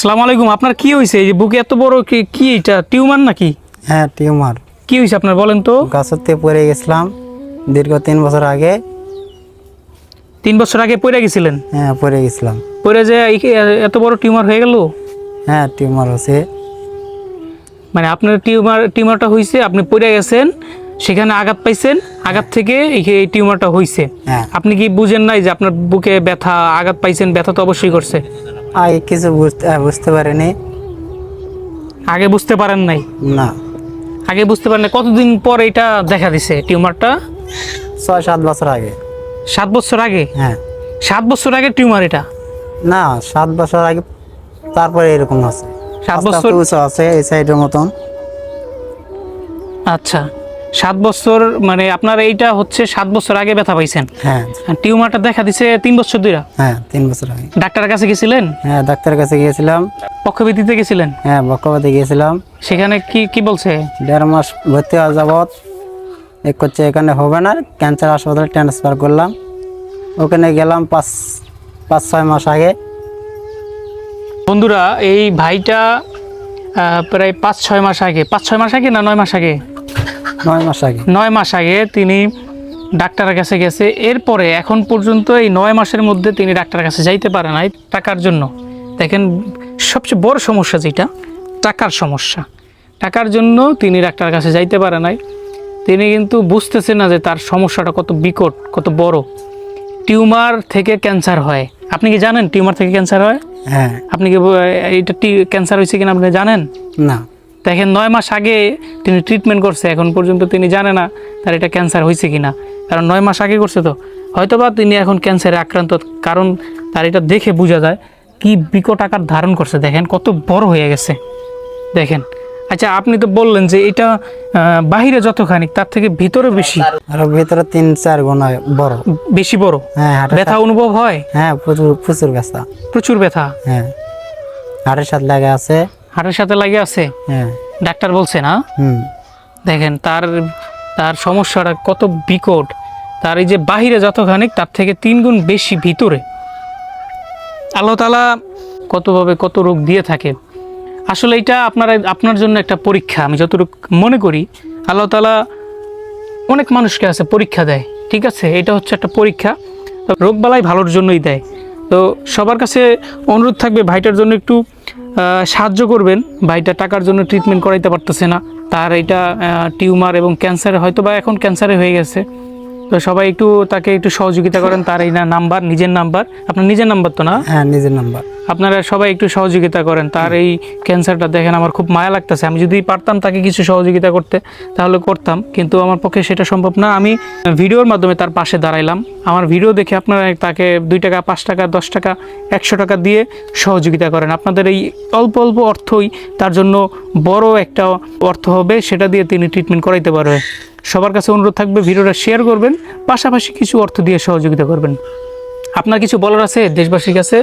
আসসালামু আলাইকুম আপনার কি হয়েছে এই বুকে এত বড় কি কি এটা টিউমার নাকি? হ্যাঁ টিউমার। কি হয়েছে আপনার বলেন তো? থেকে পড়ে গেছিলাম দীর্ঘ তিন বছর আগে। তিন বছর আগে পড়ে গেছিলেন? হ্যাঁ পড়ে গেছিলাম। পড়ে যে এত বড় টিউমার হয়ে গেল? হ্যাঁ টিউমার হচ্ছে মানে আপনার টিউমার টিউমারটা হয়েছে আপনি পড়ে গেছেন সেখানে আঘাত পাইছেন আঘাত থেকে এই এই টিউমারটা হয়েছে হ্যাঁ। আপনি কি বুঝেন নাই যে আপনার বুকে ব্যথা আঘাত পাইছেন ব্যথা তো অবশ্যই করছে? আগে কিছু বুঝতে বুঝতে পারিনি আগে বুঝতে পারেন নাই? না। আগে বুঝতে পারেন কতদিন পর এটা দেখা দিছে টিউমারটা? ছয় সাত বছর আগে। সাত বছর আগে? হ্যাঁ। সাত বছর আগে টিউমার এটা? না সাত বছর আগে তারপরে এরকম আছে। সাত বছর উঁচু আছে এই সাইডের মতন। আচ্ছা। সাত বছর মানে আপনার এইটা হচ্ছে সাত বছর আগে ব্যথা পাইছেন? হ্যাঁ। টিউমারটা দেখা দিছে তিন বছর ধরে হ্যাঁ তিন বছর আগে। ডাক্তারের কাছে গেছিলেন? হ্যাঁ ডাক্তারের কাছে গিয়েছিলাম। পক্ষবিধিতে গেছিলেন? হ্যাঁ বক্কাবাদে গিয়েছিলাম। সেখানে কি কি বলছে? দেড় মাস ভর্তি হওয়া যাবৎ এক করছে এখানে হবে না ক্যান্সার হাসপাতালে ট্রান্সফার করলাম। ওখানে গেলাম পাঁচ পাঁচ ছয় মাস আগে। বন্ধুরা এই ভাইটা প্রায় পাঁচ ছয় মাস আগে। পাঁচ ছয় মাস আগে না নয় মাস আগে? নয় মাস আগে। নয় মাস আগে তিনি ডাক্তারের কাছে গেছে। এরপরে এখন পর্যন্ত এই নয় মাসের মধ্যে তিনি ডাক্তারের কাছে যাইতে পারে নাই। টাকার জন্য। দেখেন সবচেয়ে বড় সমস্যা যেটা টাকার সমস্যা। টাকার জন্য তিনি ডাক্তারের কাছে যাইতে পারে নাই। তিনি কিন্তু বুঝতেছে না যে তার সমস্যাটা কত বিকট কত বড়। টিউমার থেকে ক্যান্সার হয়। আপনি কি জানেন টিউমার থেকে ক্যান্সার হয়? হ্যাঁ। আপনি কি এইটা ক্যান্সার হয়েছে কিনা আপনি জানেন? না। দেখেন নয় মাস আগে তিনি ট্রিটমেন্ট করছে এখন পর্যন্ত তিনি জানে না তার এটা ক্যান্সার হয়েছে কিনা। কারণ নয় মাস আগে করছে তো। হয়তোবা তিনি এখন ক্যান্সারে আক্রান্ত কারণ তার এটা দেখে বোঝা যায় কি বিকট আকার ধারণ করছে। দেখেন কত বড় হয়ে গেছে। দেখেন। আচ্ছা আপনি তো বললেন যে এটা বাহিরে যতখানি তার থেকে ভিতরে বেশি। আর ভিতরে তিন চার গুণা বড়। বেশি বড়? হ্যাঁ ব্যথা অনুভব হয়? হ্যাঁ প্রচুর প্রচুর ব্যথা। প্রচুর ব্যথা। হ্যাঁ। হাটের সাথে লাগে আছে। হাটের সাথে লাগে আছে? হ্যাঁ। ডাক্তার বলছে না? দেখেন তার তার সমস্যাটা কত বিকট। তার এই যে বাহিরে যতখানি তার থেকে তিন গুণ বেশি ভিতরে। আল্লাহ তালা কতভাবে কত রোগ দিয়ে থাকে। আসলে এটা আপনার আপনার জন্য একটা পরীক্ষা। আমি যতটুকু মনে করি আল্লাহ তালা অনেক মানুষকে আছে পরীক্ষা দেয় ঠিক আছে? এটা হচ্ছে একটা পরীক্ষা। রোগবালাই ভালোর জন্যই দেয়। তো সবার কাছে অনুরোধ থাকবে ভাইটার জন্য একটু সাহায্য করবেন। ভাইটা টাকার জন্য ট্রিটমেন্ট করাইতে পারতেছে না। তার এটা টিউমার এবং ক্যান্সার হয়তো বা এখন ক্যান্সারে হয়ে গেছে। তো সবাই একটু তাকে একটু সহযোগিতা করেন। তার এই নাম্বার নিজের নাম্বার আপনার নিজের নাম্বার তো না? হ্যাঁ নিজের নাম্বার আপনারা সবাই একটু সহযোগিতা করেন। তার এই ক্যান্সারটা দেখেন, আমার খুব মায়া লাগতেছে। আমি যদি পারতাম তাকে কিছু সহযোগিতা করতে, তাহলে করতাম। কিন্তু আমার পক্ষে সেটা সম্ভব না। আমি ভিডিওর মাধ্যমে তার পাশে দাঁড়াইলাম। আমার ভিডিও দেখে আপনারা তাকে দুই টাকা, পাঁচ টাকা, দশ টাকা, একশো টাকা দিয়ে সহযোগিতা করেন। আপনাদের এই অল্প অল্প অর্থই তার জন্য বড় একটা অর্থ হবে। সেটা দিয়ে তিনি ট্রিটমেন্ট করাইতে পারবে। সবার কাছে অনুরোধ থাকবে, ভিডিওটা শেয়ার করবেন। পাশাপাশি কিছু অর্থ দিয়ে সহযোগিতা করবেন। আপনার কিছু বলার আছে দেশবাসীর কাছে?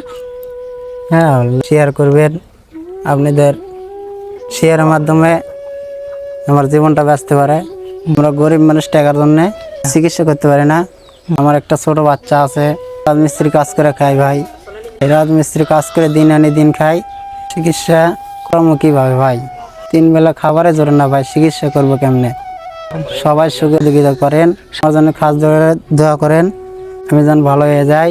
হ্যাঁ শেয়ার করবেন। আপনাদের শেয়ারের মাধ্যমে আমার জীবনটা বাঁচতে পারে। আমরা গরিব মানুষ টাকার জন্যে চিকিৎসা করতে পারি না। আমার একটা ছোট বাচ্চা আছে, রাজমিস্ত্রি কাজ করে খাই ভাই। রাজমিস্ত্রি কাজ করে দিন আনি দিন খাই চিকিৎসা কর্ম কীভাবে ভাই? তিন বেলা খাবারে জোরে না ভাই, চিকিৎসা করব কেমনে? সবাই সুযোগিতা করেন, আমার জন্য খাস ধরে দোয়া করেন। আমি যেন ভালো হয়ে যাই।